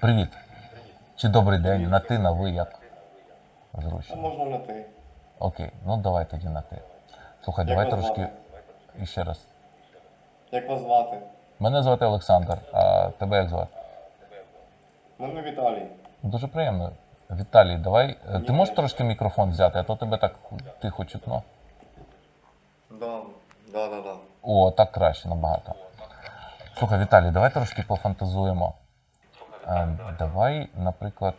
Привіт. Чи добрий день, на ти, на ви, як зручно. можна на ти. Окей, ну давай тоді на ти. Слухай, Як давай вас трошки звати? іще раз. Як вас звати? Мене звати Олександр, а тебе як звати? Мене Віталій. Дуже приємно. Віталій, давай. е, Ти можеш трошки мікрофон взяти, а то тебе так тихо чутно. Да, да, да, да. О, так краще набагато. Слухай, Віталій, давай трошки пофантазуємо. Е, Давай, наприклад,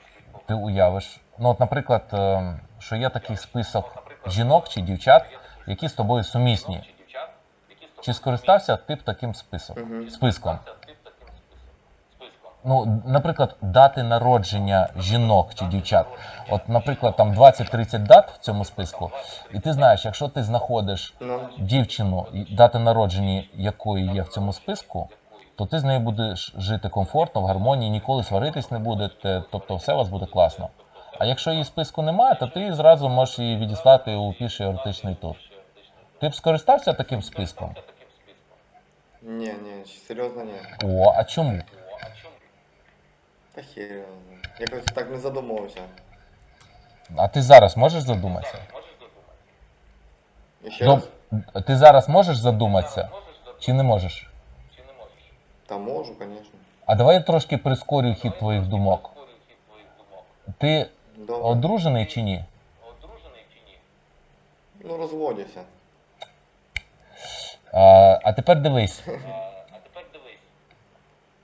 ти уявиш. Ну, от, наприклад, е, що є такий список жінок чи дівчат, які з тобою сумісні. Чи скористався ти б таким список, Мгм. списком? Ну, наприклад, дати народження жінок чи дівчат. От, наприклад, там 20-30 дат в цьому списку, і ти знаєш, якщо ти знаходиш Ну, дівчину, дати народження якої є в цьому списку, то ти з нею будеш жити комфортно, в гармонії, ніколи сваритись не будете, тобто все у вас буде класно. А якщо її списку немає, то ти зразу можеш її відіслати у піший еротичний тур. Ти б скористався таким списком? Ні, ні, серйозно ні. О, а чому? Та хер. Якось так не задумувався. А ти зараз можеш задуматися? Ще раз? Ти зараз можеш задуматися? Чи не можеш? Та можу, звісно. А давай я трошки прискорю хід твоїх думок. Ти Добре. одружений чи ні? Ну, розводився. А, а тепер дивись.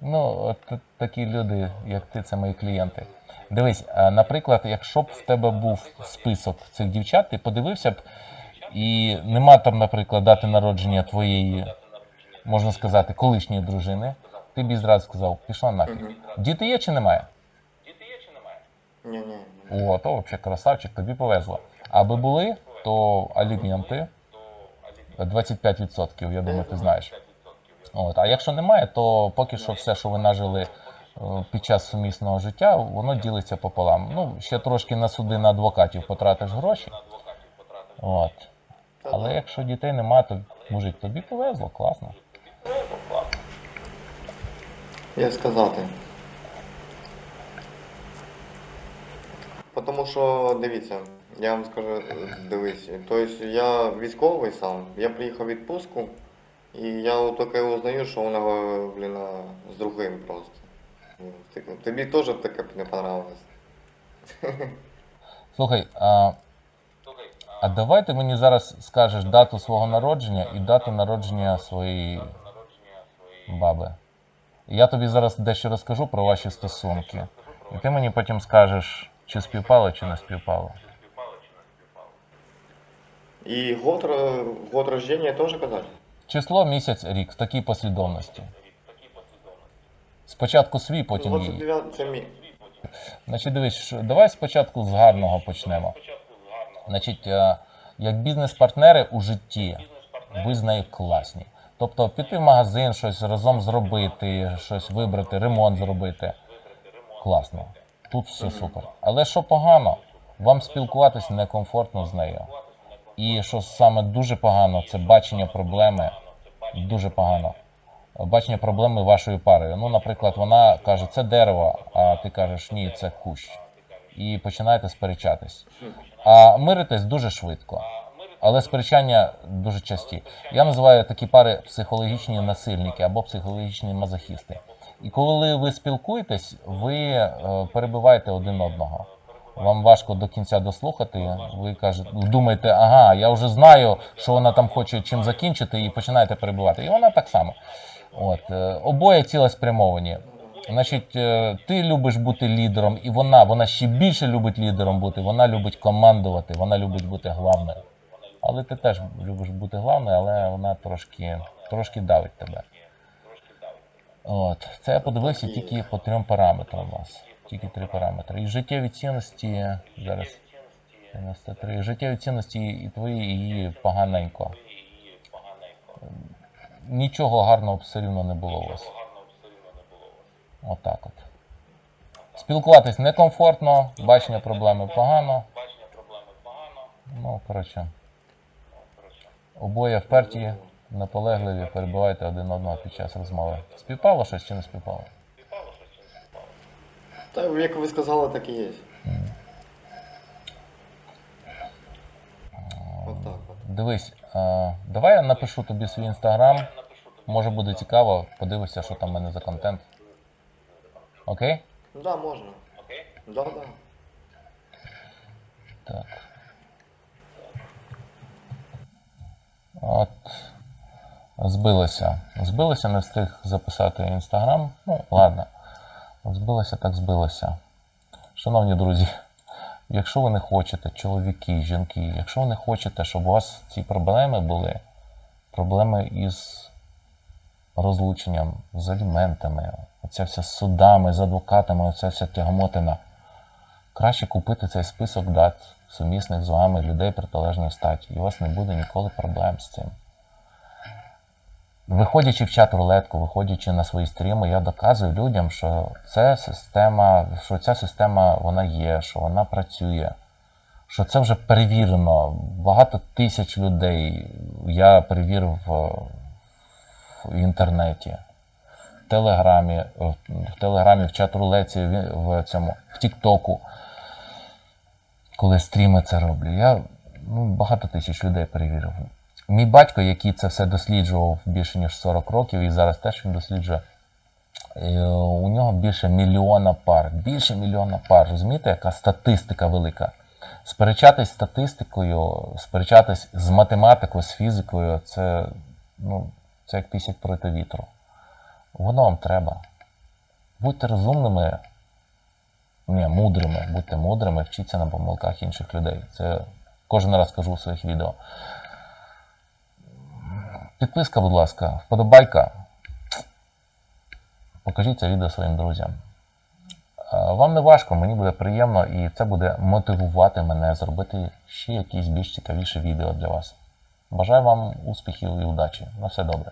Ну, от т- такі люди, як ти, це мої клієнти. Дивись, а, наприклад, якщо б в тебе був список цих дівчат, ти подивився б, і нема там, наприклад, дати народження твоєї, можна сказати, колишньої дружини, ти б їй зразу сказав, пішла нафіг. Мгм. Діти є чи немає? Ні, ні. ні. О, то взагалі красавчик, тобі повезло. Аби були, то аліменти 25%, я думаю, ти знаєш. От. А якщо немає, то поки що все, що ви нажили е, під час сумісного життя, воно ділиться пополам. Ну, ще трошки на суди на адвокатів потратиш гроші. От. Та Але да. якщо дітей немає, то мужик, тобі повезло, класно. Як сказати. Тому що, дивіться, я вам скажу, дивись, тобто я військовий сам, я приїхав в відпустку, і я таке узнаю, що вона, блін, з другим просто. Тобі теж таке не понравилось. Слухай, а, а давай ти мені зараз скажеш дату свого народження і дату народження своєї баби. Я тобі зараз дещо розкажу про ваші стосунки. І ти мені потім скажеш, чи співпало, чи не співпало. І год, год рождения теж казати? Число, місяць, рік в такій послідовності. Спочатку свій, потім її. 29 це мій. Значить, дивись, давай спочатку з гарного почнемо. Значить, е, як бізнес-партнери у житті, ви з нею класні. Тобто піти в магазин, щось разом зробити, щось вибрати, ремонт зробити. Класно. Тут все супер. Але що погано, вам спілкуватися некомфортно з нею. І що саме дуже погано, це бачення проблеми. Дуже погано. Бачення проблеми вашою парою. Ну, наприклад, вона каже, це дерево, а ти кажеш, ні, це кущ. І починаєте сперечатись. А миритесь дуже швидко. Але сперечання дуже часті. Я називаю такі пари психологічні насильники або психологічні мазохісти. І коли ви спілкуєтесь, ви е, перебиваєте один одного. Вам важко до кінця дослухати. Ви кажете, думаєте, ага, я вже знаю, що вона там хоче чим закінчити, і починаєте перебивати. І вона так само. От е, обоє цілеспрямовані. Значить, е, ти любиш бути лідером, і вона, вона ще більше любить лідером бути. Вона любить командувати, вона любить бути главною. Але ти теж любиш бути главною, але вона трошки, трошки давить тебе. От. Це я подивився тільки по трьом параметрам у вас. Тільки три параметри. І життєві цінності зараз 93. Життєві цінності і твої, і її поганенько. Нічого гарного все рівно не було у вас. Отак от. Спілкуватись некомфортно, бачення проблеми погано. Ну, коротше. Обоє вперті, наполегливі, перебивайте один одного під час розмови. Співпало щось чи не співпало? Та як ви сказали, так і є. Отак. Дивись, а, давай я напишу тобі свій інстаграм. Може буде цікаво, подивишся, що там в мене за контент. Окей? Да, можна. Да, да. Так. От. Збилося. Збилося, не встиг записати інстаграм. Ну, ладно. Збилося, так збилося. Шановні друзі, якщо ви не хочете, чоловіки, жінки, якщо ви не хочете, щоб у вас ці проблеми були, проблеми із розлученням, з аліментами, оця вся з судами, з адвокатами, оця вся тягмотина. Краще купити цей список дат сумісних з вами людей протилежної статі, і у вас не буде ніколи проблем з цим. Виходячи в чат рулетку, виходячи на свої стріми, я доказую людям, що це система, що ця система вона є, що вона працює, що це вже перевірено. Багато тисяч людей я перевірив в, інтернеті, в Телеграмі, в, Телеграмі, в чат рулеці, в цьому, в Тіктоку коли стріми це роблю. Я ну, багато тисяч людей перевірив. Мій батько, який це все досліджував більше ніж 40 років, і зараз теж він досліджує. е, У нього більше мільйона пар. Більше мільйона пар. Розумієте, яка статистика велика. Сперечатись з статистикою, сперечатись з математикою, з фізикою, це, ну, це як пісять проти вітру. Воно вам треба. Будьте розумними, ні, мудрими, будьте мудрими, вчіться на помилках інших людей. Це кожен раз кажу у своїх відео. Підписка, будь ласка, вподобайка. Покажіть це відео своїм друзям. Вам не важко, мені буде приємно і це буде мотивувати мене зробити ще якісь більш цікавіші відео для вас. Бажаю вам успіхів і удачі. На все добре.